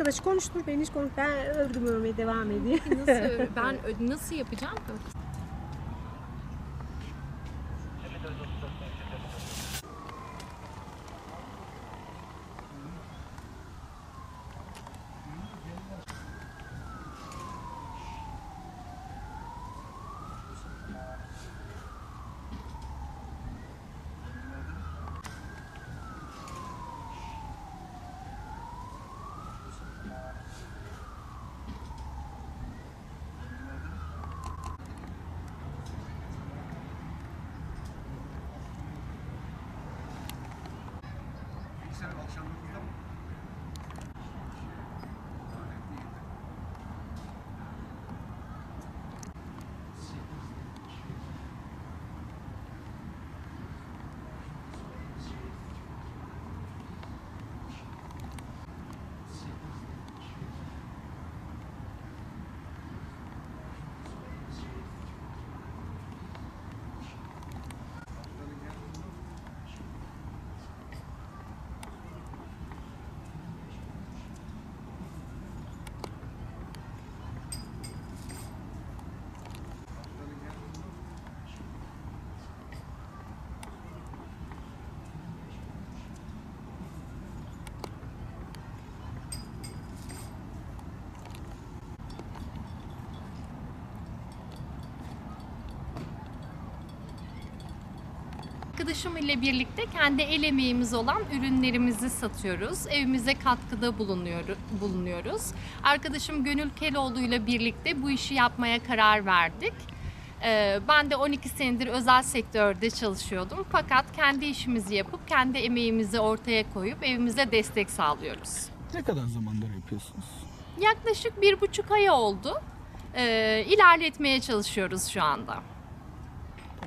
Arkadaş konuştur beni hiç konuş. Ben örgüm örmeye devam edeyim. Nasıl ben nasıl yapacağım? kişisel alışkanlığınızda mı? Arkadaşım ile birlikte kendi el emeğimiz olan ürünlerimizi satıyoruz. Evimize katkıda bulunuyor- bulunuyoruz. Arkadaşım Gönül Keloğlu ile birlikte bu işi yapmaya karar verdik. Ee, Ben de 12 senedir özel sektörde çalışıyordum. Fakat kendi işimizi yapıp kendi emeğimizi ortaya koyup evimize destek sağlıyoruz. Ne kadar zamandır yapıyorsunuz? Yaklaşık bir buçuk ay oldu. Ee, ilerletmeye çalışıyoruz şu anda.